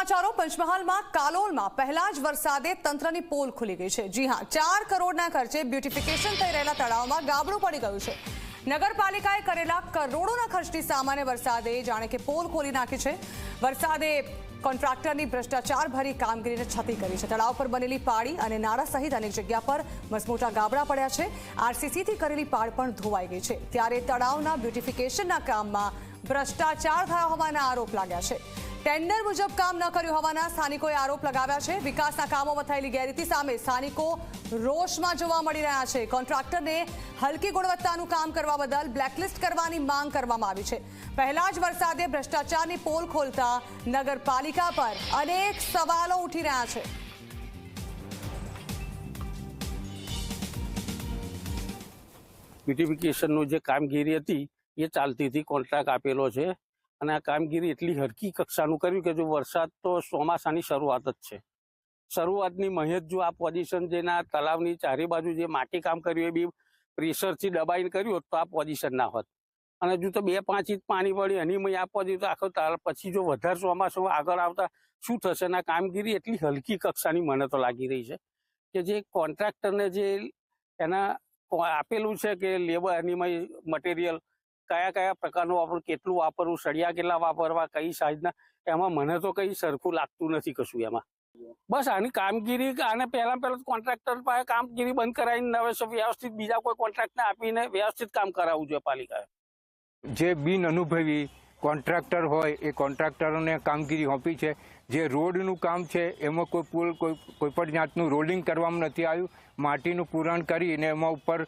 સમાચારો, પંચમહાલમાં કાલોલમાં પહેલા જ વરસાદે તંત્રની પોલ ખુલી ગઈ છે. જી હા, ચાર કરોડના ખર્ચે બ્યુટિફિકેશન થઈ રહેલા તળાવમાં ગાબડું પડી ગયું છે. નગરપાલિકાએ કરેલા કરોડોના ખર્ચની સામાન્ય વરસાદે જાણે કે પોલ ખોલી નાખી છે. વરસાદે કોન્ટ્રાક્ટરની ભ્રષ્ટાચાર ભરી કામગીરીને છતી કરી છે. તળાવ પર બનેલી પાળી અને નાળા સહિત અનેક જગ્યા પર મસમોટા ગાબડા પડ્યા છે. આરસીસીથી કરેલી પાળ પણ ધોવાઈ ગઈ છે. ત્યારે તળાવના બ્યુટિફિકેશનના કામમાં ભ્રષ્ટાચાર થયા હોવાના આરોપ લાગ્યા છે. ટેન્ડર મુજબ કામ ન કર્યું હોવાના સ્થાનિકોએ આરોપ લગાવ્યા છે. વિકાસના કામોમાં થયેલી ગેરરીતિ સામે સ્થાનિકો રોષમાં જોવા મળી રહ્યા છે. કોન્ટ્રાક્ટરને હલકી ગુણવત્તાનું કામ કરવા બદલ બ્લેકલિસ્ટ કરવાની માંગ કરવામાં આવી છે. પહેલા જ વરસાદે ભ્રષ્ટાચારની પોલ ખોલતા નગરપાલિકા પર અનેક સવાલો ઉઠી રહ્યા છે. બ્યુટિફિકેશનનું જે કામગીરી હતી, એ ચાલતી હતી કોન્ટ્રાક્ટ આપેલો છે. અને આ કામગીરી એટલી હરકી કક્ષાનું કર્યું કે જો વરસાદ તો ચોમાસાની શરૂઆત જ છે. શરૂઆતની મહેજ જો આ પોઝિશન જેના તળાવની ચારે બાજુ જે માટી કામ કર્યું એ બી પ્રેશરથી દબાઈને કર્યું હોત તો આ પોઝિશન ના હોત. અને જો તો બે પાંચ ઇંચ પાણી પડ્યું એની મય આ તો આખો તળાવ પછી જો વધારે ચોમાસું આગળ આવતા શું થશે? અને કામગીરી એટલી હલકી કક્ષાની મને તો લાગી રહી છે કે જે કોન્ટ્રાક્ટરને જે એના આપેલું છે કે લેબર એનીમાં મટીરિયલ કયા કયા પ્રકારનું વાપરવું કેટલું વાપરવું સળિયા કેટલા વાપરવા, કઈ સાઈઝના એમાં મને તો કઈ સરખું લાગતું નથી કશું એમાં. બસ આની કામગીરી આને પહેલા પહેલા કોન્ટ્રાક્ટર પાસે કામગીરી બંધ કરાવીને હવે વ્યવસ્થિત બીજા કોઈ કોન્ટ્રાક્ટને આપીને વ્યવસ્થિત કામ કરાવવું જોઈએ પાલિકાએ. જે બિન અનુભવી કોન્ટ્રાક્ટર હોય, એ કોન્ટ્રાક્ટરોને કામગીરી સોંપી છે. જે રોડનું કામ છે, એમાં કોઈ પુલ, કોઈ કોઈ પણ જાતનું રોલિંગ કરવામાં નથી આવ્યું. માટીનું પૂરણ કરીને એમાં ઉપર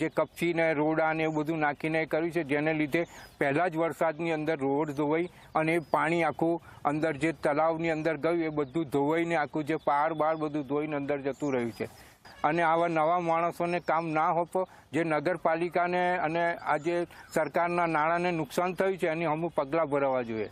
જે કપચીને રોડા ને એવું બધું નાખીને કર્યું છે, જેને લીધે પહેલાં જ વરસાદની અંદર રોડ ધોવાઈ અને પાણી આખું અંદર જે તળાવની અંદર ગયું, એ બધું ધોવાઈને આખું જે પહાડ બાર બધું ધોઈને અંદર જતું રહ્યું છે. અને આવા નવા માણસોને કામ ના હોપો જે નગરપાલિકાને અને આજે સરકારના નાણાંને નુકસાન થયું છે, એની અમુક પગલાં ભરવા જોઈએ.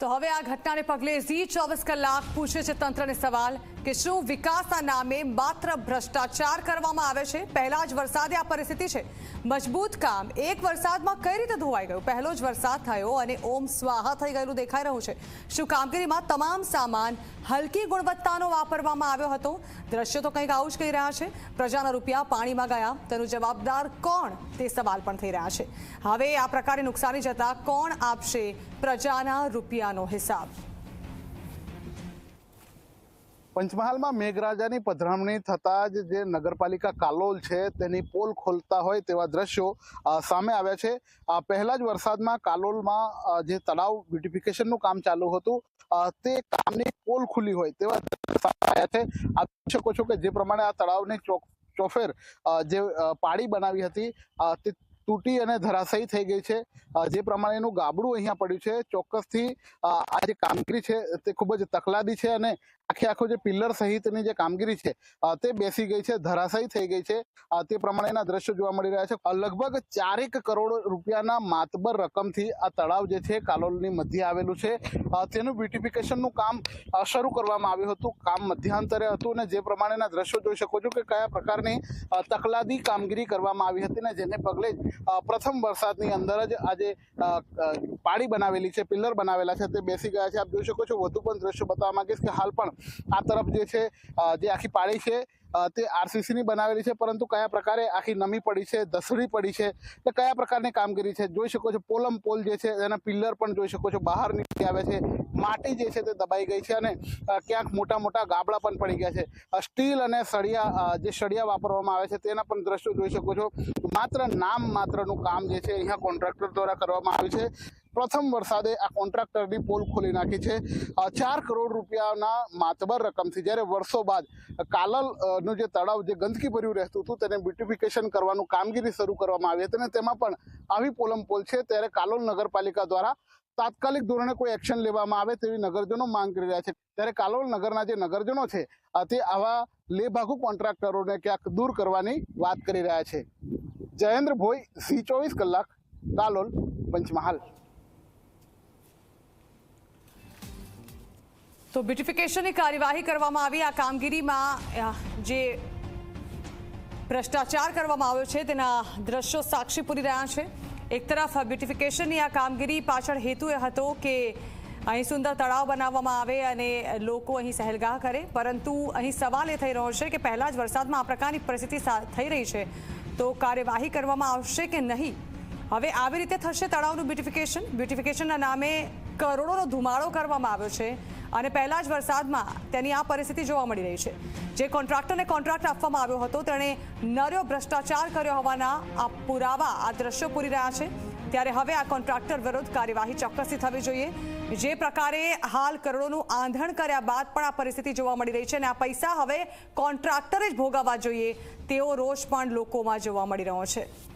તો હવે આ ઘટનાને પગલે ઝી ચોવીસ કલાક પૂછે છે તંત્રને સવાલ. કે શું વિકાસના નામે માત્ર ભ્રષ્ટાચાર કરવામાં આવે છે. પહેલા જ વરસાદે આ પરિસ્થિતિ છે. મજબૂત કામ. એક વરસાદમાં કઈ રીતે ધોવાઈ ગયું? પહેલો જ વરસાદ થયો અને ઓમ સ્વાહા થઈ ગયેલું દેખાઈ રહ્યું છે. શું કામગીરીમાં તમામ સામાન હલકી ગુણવત્તાનો વાપરવામાં આવ્યો હતો? દ્રશ્યો તો કંઈક આવું જ કહી રહ્યા છે. પ્રજાના રૂપિયા પાણીમાં ગયા. તેનું જવાબદાર કોણ? તે સવાલ પણ થઈ રહ્યા છે. હવે આ પ્રકારે નુકસાની જતા કોણ આપશે પ્રજાના રૂપિયાનો હિસાબ? પંચમહાલમાં મેઘરાજાની પધરામણી થતાં જ જે નગરપાલિકા કાલોલ છે, તેની પોલ ખોલતા હોય તેવા દ્રશ્યો સામે આવ્યા છે. પહેલા જ વરસાદમાં કાલોલમાં જે તળાવ બ્યુટિફિકેશનનું કામ ચાલુ હતું તે કામની પોલ ખુલી હોય તેવા સામે આવ્યા છે. આપ શકો છો કે જે પ્રમાણે આ તળાવની ચોફેર જે પાળી બનાવી હતી તે તૂટી અને ધરાશયી થઈ ગઈ છે. જે પ્રમાણેનું ગાબડું અહીંયા પડ્યું છે. ચોક્કસથી આ જે કામગીરી છે, તે ખૂબ જ તકલાદી છે અને આખે આખો જે પિલ્લર સહિતની જે કામગીરી છે તે બેસી ગઈ છે, ધરાશાયી થઈ ગઈ છે. તે પ્રમાણેના દ્રશ્યો જોવા મળી રહ્યા છે. લગભગ ચારેક કરોડ રૂપિયાના માતબર રકમથી આ તળાવ જે છે, કાલોલની મધ્ય આવેલું છે. તેનું બ્યુટિફિકેશનનું કામ શરૂ કરવામાં આવ્યું હતું. કામ મધ્યાંતરે હતું અને જે પ્રમાણેના દ્રશ્યો જોઈ શકો છો કે કયા પ્રકારની તકલાદી કામગીરી કરવામાં આવી હતી ને જેને પગલે પ્રથમ વરસાદની અંદર જ આજે પાળી બનાવેલી છે પિલ્લર બનાવેલા છે, તે બેસી ગયા છે. આપ જોઈ શકો છો, વધુ પણ દ્રશ્યો બતાવવા માંગીશ કે હાલ પણ આ તરફ જે છે જે આખી પાળી છે તે આરસીસીની બનાવેલી છે, પરંતુ કયા પ્રકારે આખી નમી પડી છે, ધસડી પડી છે, એટલે કયા પ્રકારની કામગીરી છે, જોઈ શકો છો, પોલમ પોલ જે છે, એના પિલ્લર પણ જોઈ શકો છો, બહાર નીકળી આવે છે, માટી જે છે તે દબાઈ ગઈ છે અને ક્યાંક મોટા મોટા ગાબડા પણ પડી ગયા છે. સ્ટીલ અને સળિયા જે સળિયા વાપરવામાં આવે છે, તેના પણ દ્રશ્યો જોઈ શકો છો. માત્ર નામ માત્રનું કામ જે છે, અહીંયા કોન્ટ્રાક્ટર દ્વારા કરવામાં આવ્યું છે. પ્રથમ વરસાદે આ કોન્ટ્રાક્ટરની પોલ ખોલી નાખી છે. ચાર કરોડ રૂપિયાના માતબર રકમથી જ્યારે વર્ષો બાદ કાલલનું જે તળાવ, જે ગંદકી ભર્યું રહેતું હતું, તેને બ્યુટિફિકેશન કરવાનું કામગીરી શરૂ કરવામાં આવી હતી અને તેમાં પણ આવી પોલમ પોલ છે. ત્યારે કાલોલ નગરપાલિકા દ્વારા તાત્કાલિક ધોરણે કોઈ એક્શન લેવામાં આવે તેવી નગરજનો માંગ કરી રહ્યા છે. ત્યારે કાલોલ નગરના જે નગરજનો છે તે આવા લેભાગુ કોન્ટ્રાક્ટરોને ક્યાંક દૂર કરવાની વાત કરી રહ્યા છે. જયેન્દ્ર ભોઈ સી ચોવીસ કલાક, કાલોલ પંચમહાલ. તો બ્યુટિફિકેશનની કાર્યવાહી કરવામાં આવી. આ કામગીરીમાં જે ભ્રષ્ટાચાર કરવામાં આવ્યો છે, તેના દ્રશ્યો સાક્ષી પૂરી રહ્યા છે. એક તરફ બ્યુટિફિકેશનની આ કામગીરી પાછળ હેતુ એ હતો કે અહીં સુંદર તળાવ બનાવવામાં આવે અને લોકો અહીં સહેલગાહ કરે. પરંતુ અહીં સવાલ એ થઈ રહ્યો છે કે પહેલાં જ વરસાદમાં આ પ્રકારની પરિસ્થિતિ થઈ રહી છે. તો કાર્યવાહી કરવામાં આવશે કે નહીં? હવે આવી રીતે થશે તળાવનું બ્યુટિફિકેશન બ્યુટિફિકેશનના નામે કરોડોનો ધુમાડો કરવામાં આવ્યો છે અને પહેલા જ વરસાદમાં તેની આ પરિસ્થિતિ જોવા મળી રહી છે. જે કોન્ટ્રાક્ટરને કોન્ટ્રાક્ટ આપવામાં આવ્યો હતો, તેણે નર્યો ભ્રષ્ટાચાર કર્યો હોવાના આ પુરાવા, આ દ્રશ્યો પૂરી રહ્યા છે. ત્યારે હવે આ કોન્ટ્રાક્ટર વિરુદ્ધ કાર્યવાહી ચોક્કસથી થવી જોઈએ. જે પ્રકારે હાલ કરોડોનું આંધણ કર્યા બાદ પણ આ પરિસ્થિતિ જોવા મળી રહી છે અને આ પૈસા હવે કોન્ટ્રાક્ટરે જ ભોગવવા જોઈએ. તેવો રોષ પણ લોકોમાં જોવા મળી રહ્યો છે.